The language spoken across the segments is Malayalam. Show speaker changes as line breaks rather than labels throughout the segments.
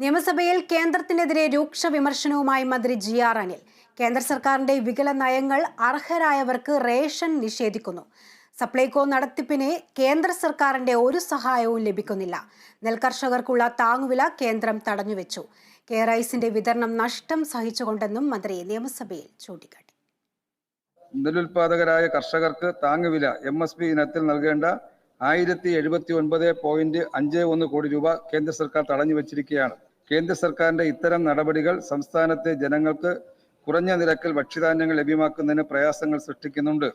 നിയമസഭയിൽ കേന്ദ്രത്തിനെതിരെ രൂക്ഷ വിമർശനവുമായി മന്ത്രി ജി ആർ അനിൽ. കേന്ദ്ര സർക്കാരിന്റെ വികല നയങ്ങൾ അർഹരായവർക്ക് റേഷൻ നിഷേധിക്കുന്നു. സപ്ലൈകോ നടത്തിപ്പിന് കേന്ദ്ര സർക്കാരിന്റെ ഒരു സഹായവും ലഭിക്കുന്നില്ല. നെൽകർഷകർക്കുള്ള താങ്ങുവില കേന്ദ്രം തടഞ്ഞുവെച്ചു. കെ റൈസിന്റെ വിതരണം നഷ്ടം സഹിച്ചുകൊണ്ടെന്നും മന്ത്രി നിയമസഭയിൽ ചൂണ്ടിക്കാട്ടി.
നെല്ലുൽപാദകരായ കർഷകർക്ക് താങ്ങുവില എം എസ് പി ഇനത്തിൽ നൽകേണ്ട ആയിരത്തി എഴുപത്തി ഒൻപത് പോയിന്റ് അഞ്ച് ഒന്ന് കോടി രൂപ കേന്ദ്ര സർക്കാർ തടഞ്ഞു വച്ചിരിക്കുകയാണ് കേന്ദ്ര സർക്കാരിന്റെ ഇത്തരം നടപടികൾ സംസ്ഥാനത്തെ ജനങ്ങൾക്ക് കുറഞ്ഞ നിരക്കിൽ ഭക്ഷ്യധാന്യങ്ങൾ ലഭ്യമാക്കുന്നതിന് പ്രയാസങ്ങൾ സൃഷ്ടിക്കുന്നുണ്ട്.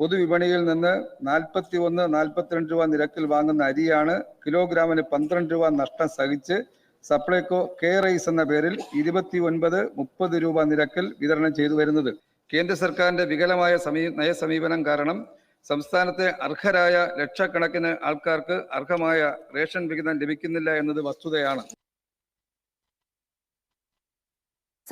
പൊതുവിപണിയിൽ നിന്ന് നാൽപ്പത്തി ഒന്ന് നാൽപ്പത്തിരണ്ട് രൂപ നിരക്കിൽ വാങ്ങുന്ന അരിയാണ് കിലോഗ്രാമിന് പന്ത്രണ്ട് രൂപ നഷ്ടം സഹിച്ച് സപ്ലൈകോ കെ റൈസ് എന്ന പേരിൽ ഇരുപത്തി ഒൻപത് മുപ്പത് രൂപ നിരക്കിൽ വിതരണം ചെയ്തു വരുന്നത്. കേന്ദ്ര സർക്കാരിന്റെ വികലമായ സമീ നയസമീപനം കാരണം സംസ്ഥാനത്തെ അർഹരായ ലക്ഷക്കണക്കിന് ആൾക്കാർക്ക് അർഹമായ റേഷൻ വിഹിതം ലഭിക്കുന്നില്ല എന്നത് വസ്തുതയാണ്.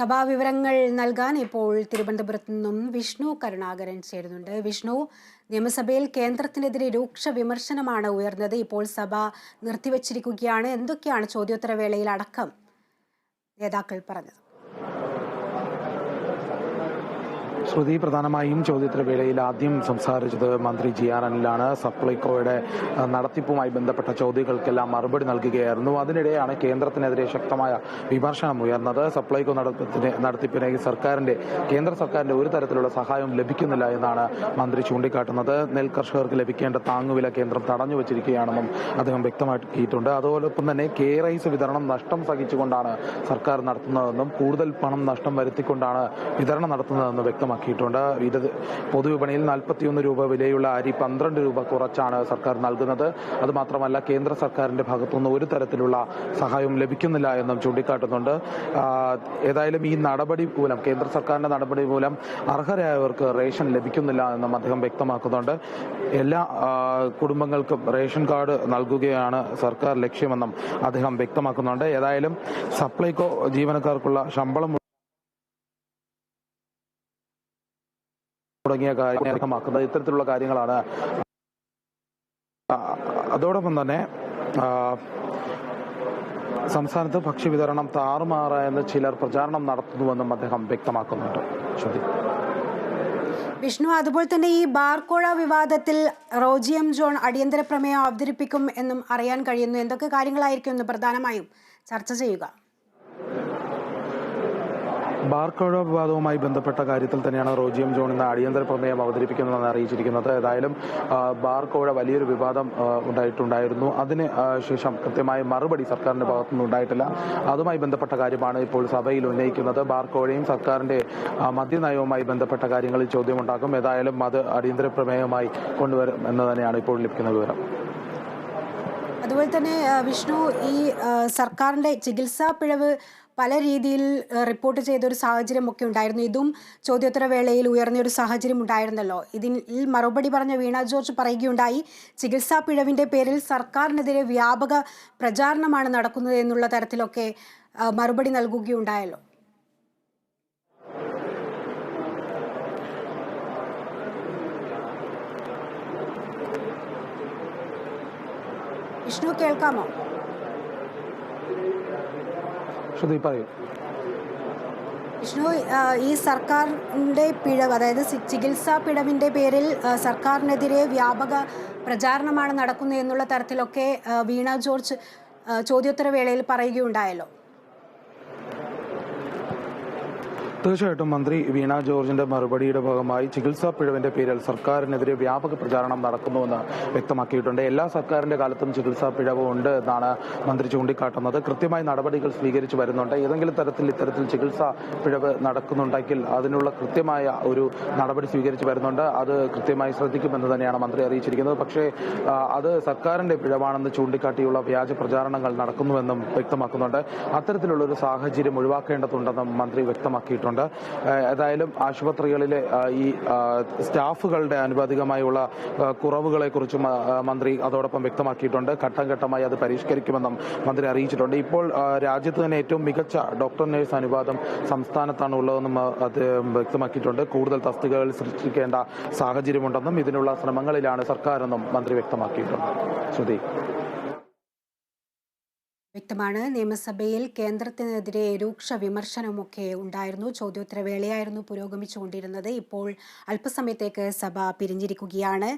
സഭാ വിവരങ്ങൾ നൽകാൻ ഇപ്പോൾ തിരുവനന്തപുരത്ത് നിന്നും വിഷ്ണു കരുണാകരൻ ചേരുന്നുണ്ട്. വിഷ്ണു നിയമസഭയിൽ കേന്ദ്രത്തിനെതിരെ രൂക്ഷ വിമർശനമാണ് ഉയർന്നത്. ഇപ്പോൾ സഭ നിർത്തിവച്ചിരിക്കുകയാണ്. എന്തൊക്കെയാണ് ചോദ്യോത്തരവേളയിൽ അടക്കം? നേതാക്കൾ പറഞ്ഞത്.
ശ്രുതി പ്രധാനമായും ചോദ്യോത്തര വേളയിൽ ആദ്യം സംസാരിച്ചത് മന്ത്രി ജി ആർ അനിലാണ്. സപ്ലൈകോയുടെ നടത്തിപ്പുമായി ബന്ധപ്പെട്ട ചോദ്യങ്ങൾക്കെല്ലാം മറുപടി നൽകുകയായിരുന്നു. അതിനിടെയാണ് കേന്ദ്രത്തിനെതിരെ ശക്തമായ വിമർശനം ഉയർന്നത്. സപ്ലൈകോ നടത്തിപ്പിന് സർക്കാരിന്റെ കേന്ദ്ര സർക്കാരിന്റെ ഒരു തരത്തിലുള്ള സഹായവും ലഭിക്കുന്നില്ല എന്നാണ് മന്ത്രി ചൂണ്ടിക്കാട്ടുന്നത്. നെൽ കർഷകർക്ക് ലഭിക്കേണ്ട താങ്ങുവില കേന്ദ്രം തടഞ്ഞു വച്ചിരിക്കുകയാണെന്നും അദ്ദേഹം വ്യക്തമാക്കിയിട്ടുണ്ട്. അതോടൊപ്പം തന്നെ കെ റൈസ് വിതരണം നഷ്ടം സഹിച്ചുകൊണ്ടാണ് സർക്കാർ നടത്തുന്നതെന്നും കൂടുതൽ പണം നഷ്ടം വരുത്തിക്കൊണ്ടാണ് വിതരണം നടത്തുന്നതെന്ന് വ്യക്തമാക്കിയിട്ടുണ്ട് ഇത് പൊതുവിപണിയിൽ നാൽപ്പത്തിയൊന്ന് രൂപ വിലയുള്ള അരി പന്ത്രണ്ട് രൂപ കുറച്ചാണ് സർക്കാർ നൽകുന്നത്. അതുമാത്രമല്ല കേന്ദ്ര സർക്കാരിന്റെ ഭാഗത്തുനിന്ന് ഒരു തരത്തിലുള്ള സഹായവും ലഭിക്കുന്നില്ല എന്നും ചൂണ്ടിക്കാട്ടുന്നുണ്ട്. ഏതായാലും ഈ നടപടി മൂലം കേന്ദ്ര സർക്കാരിന്റെ നടപടി മൂലം അർഹരായവർക്ക് റേഷൻ ലഭിക്കുന്നില്ല എന്നും അദ്ദേഹം വ്യക്തമാക്കുന്നുണ്ട്. എല്ലാ കുടുംബങ്ങൾക്കും റേഷൻ കാർഡ് നൽകുകയാണ് സർക്കാർ ലക്ഷ്യമെന്നും അദ്ദേഹം വ്യക്തമാക്കുന്നുണ്ട്. ഏതായാലും സപ്ലൈകോ ജീവനക്കാർക്കുള്ള ശമ്പളം തുടങ്ങിയ കാര്യങ്ങൾ അർത്ഥമാക്കുന്നത്. ഇത്തരത്തിലുള്ള കാര്യങ്ങളാണ്. അതോടൊപ്പം തന്നെ സംസ്ഥാനത്ത് ഭക്ഷ്യവിതരണം താറുമാറായെന്ന് ചിലർ പ്രചാരണം നടത്തുന്നുവെന്നും അദ്ദേഹം വ്യക്തമാക്കുന്നുണ്ട്.
വിഷ്ണു അതുപോലെ തന്നെ ഈ ബാർക്കോഴ വിവാദത്തിൽ റോജിയം ജോൺ അടിയന്തര പ്രമേയം അവതരിപ്പിക്കും എന്നും അറിയാൻ കഴിയുന്നു. എന്തൊക്കെ കാര്യങ്ങളായിരിക്കും എന്ന് പ്രധാനമായും ചർച്ച ചെയ്യുക.
ബാർക്കോഴ വിവാദവുമായി ബന്ധപ്പെട്ട കാര്യത്തിൽ തന്നെയാണ് റോജിയം ജോൺ ഇന്ന് അടിയന്തര പ്രമേയം അവതരിപ്പിക്കുന്നതെന്ന് അറിയിച്ചിരിക്കുന്നത്. ഏതായാലും ബാർക്കോഴ വലിയൊരു വിവാദം ഉണ്ടായിട്ടുണ്ടായിരുന്നു. അതിന് ശേഷം കൃത്യമായ മറുപടി സർക്കാരിന്റെ ഭാഗത്തുനിന്ന് ഉണ്ടായിട്ടില്ല. അതുമായി ബന്ധപ്പെട്ട കാര്യമാണ് ഇപ്പോൾ സഭയിൽ ഉന്നയിക്കുന്നത്. ബാർക്കോഴയും സർക്കാരിന്റെ മദ്യനയവുമായി ബന്ധപ്പെട്ട കാര്യങ്ങളിൽ ചോദ്യമുണ്ടാക്കും ഏതായാലും അത് അടിയന്തര പ്രമേയമായി കൊണ്ടുവരും എന്ന് തന്നെയാണ് ഇപ്പോൾ ലഭിക്കുന്ന വിവരം.
അതുപോലെ തന്നെ വിഷ്ണു ഈ സർക്കാരിന്റെ ചികിത്സാ പിഴവ് പല രീതിയിൽ റിപ്പോർട്ട് ചെയ്ത ഒരു സാഹചര്യമൊക്കെ ഉണ്ടായിരുന്നു. ഇതും ചോദ്യോത്തര വേളയിൽ ഉയർന്ന ഒരു സാഹചര്യം ഉണ്ടായിരുന്നല്ലോ. ഇതിൽ മറുപടി പറഞ്ഞ വീണ ജോർജ് പറയുകയുണ്ടായി ചികിത്സാ പിഴവിന്റെ പേരിൽ സർക്കാരിനെതിരെ വ്യാപക പ്രചാരണമാണ് നടക്കുന്നത് എന്നുള്ള തരത്തിലൊക്കെ മറുപടി നൽകുകയുണ്ടായല്ലോ. വിഷ്ണു കേൾക്കാമോ?
ശ്രുതി പറയൂ.
വിഷ്ണു ഈ സർക്കാരിന്റെ പിഴവ് അതായത് ചികിത്സാ പിഴവിന്റെ പേരിൽ സർക്കാരിനെതിരെ വ്യാപക പ്രചാരണമാണ് നടക്കുന്നത് എന്നുള്ള തരത്തിലൊക്കെ വീണ ജോർജ് ചോദ്യോത്തരവേളയിൽ ചോദ്യോത്തര വേളയിൽ പറയുകയുണ്ടായല്ലോ.
തീർച്ചയായിട്ടും മന്ത്രി വീണ ജോർജിന്റെ മറുപടിയുടെ ഭാഗമായി ചികിത്സാ പിഴവിന്റെ പേരിൽ സർക്കാരിനെതിരെ വ്യാപക പ്രചാരണം നടക്കുന്നുവെന്ന് വ്യക്തമാക്കിയിട്ടുണ്ട്. എല്ലാ സർക്കാരിന്റെ കാലത്തും ചികിത്സാ പിഴവ് ഉണ്ട് എന്നാണ് മന്ത്രി ചൂണ്ടിക്കാട്ടുന്നത്. കൃത്യമായി നടപടികൾ സ്വീകരിച്ചു വരുന്നുണ്ട്. ഏതെങ്കിലും തരത്തിൽ ഇത്തരത്തിൽ ചികിത്സാ പിഴവ് നടക്കുന്നുണ്ടെങ്കിൽ അതിനുള്ള കൃത്യമായ ഒരു നടപടി സ്വീകരിച്ചു വരുന്നുണ്ട്. അത് കൃത്യമായി ശ്രദ്ധിക്കുമെന്ന് തന്നെയാണ് മന്ത്രി അറിയിച്ചിരിക്കുന്നത്. പക്ഷേ അത് സർക്കാരിന്റെ പിഴവാണെന്ന് ചൂണ്ടിക്കാട്ടിയുള്ള വ്യാജ പ്രചാരണങ്ങൾ നടക്കുന്നുവെന്നും വ്യക്തമാക്കുന്നുണ്ട്. അത്തരത്തിലുള്ള ഒരു സാഹചര്യം ഒഴിവാക്കേണ്ടതുണ്ടെന്നും മന്ത്രി വ്യക്തമാക്കിയിട്ടുണ്ട്. ആ, ഏതായാലും ആശുപത്രികളിലെ ഈ സ്റ്റാഫുകളുടെ അനുപാതികമായുള്ള കുറവുകളെ കുറവുകളെക്കുറിച്ചും മന്ത്രി അതോടൊപ്പം വ്യക്തമാക്കിയിട്ടുണ്ട്. ഘട്ടം ഘട്ടമായി അത് പരിഷ്കരിക്കുമെന്നും മന്ത്രി അറിയിച്ചിട്ടുണ്ട്. ഇപ്പോൾ രാജ്യത്ത് തന്നെ ഏറ്റവും മികച്ച ഡോക്ടർ നേഴ്സ് അനുപാതം സംസ്ഥാനത്താണ് ഉള്ളതെന്നും അത് വ്യക്തമാക്കിയിട്ടുണ്ട്. കൂടുതൽ തസ്തികകൾ സൃഷ്ടിക്കേണ്ട സാഹചര്യമുണ്ടെന്നും ഇതിനുള്ള ശ്രമങ്ങളിലാണ് സർക്കാരെന്നും മന്ത്രി വ്യക്തമാക്കിയിട്ടുണ്ട്. ശ്രുതി.
വ്യക്തമാണ്. നിയമസഭയിൽ കേന്ദ്രത്തിനെതിരെ രൂക്ഷ വിമർശനമൊക്കെ ഉണ്ടായിരുന്നു. ചോദ്യോത്തരവേളയായിരുന്നു പുരോഗമിച്ചുകൊണ്ടിരുന്നത്. ഇപ്പോൾ അല്പസമയത്തേക്ക് സഭ പിരിഞ്ഞിരിക്കുകയാണ്.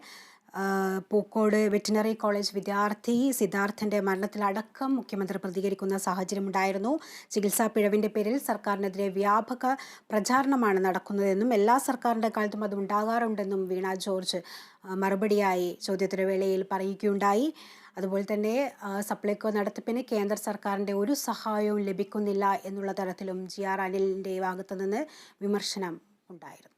പൂക്കോട് വെറ്റിനറി കോളേജ് വിദ്യാർത്ഥി സിദ്ധാർത്ഥന്റെ മരണത്തിലടക്കം മുഖ്യമന്ത്രി പ്രതികരിക്കുന്ന സാഹചര്യമുണ്ടായിരുന്നു. ചികിത്സാ പിഴവിന്റെ പേരിൽ സർക്കാരിനെതിരെ വ്യാപക പ്രചാരണമാണ് നടക്കുന്നതെന്നും എല്ലാ സർക്കാരിന്റെ കാലത്തും അത് ഉണ്ടാകാറുണ്ടെന്നും വീണ ജോർജ് മറുപടിയായി ചോദ്യോത്തരവേളയിൽ പറയുകയുണ്ടായി. അതുപോലെ തന്നെ സപ്ലൈകോ നടത്തിപ്പിന് കേന്ദ്ര സർക്കാരിന്റെ ഒരു സഹായവും ലഭിക്കുന്നില്ല എന്നുള്ള തരത്തിലും ജി ആർ അനിലിന്റെ ഭാഗത്തു നിന്ന് വിമർശനം ഉണ്ടായിരുന്നു.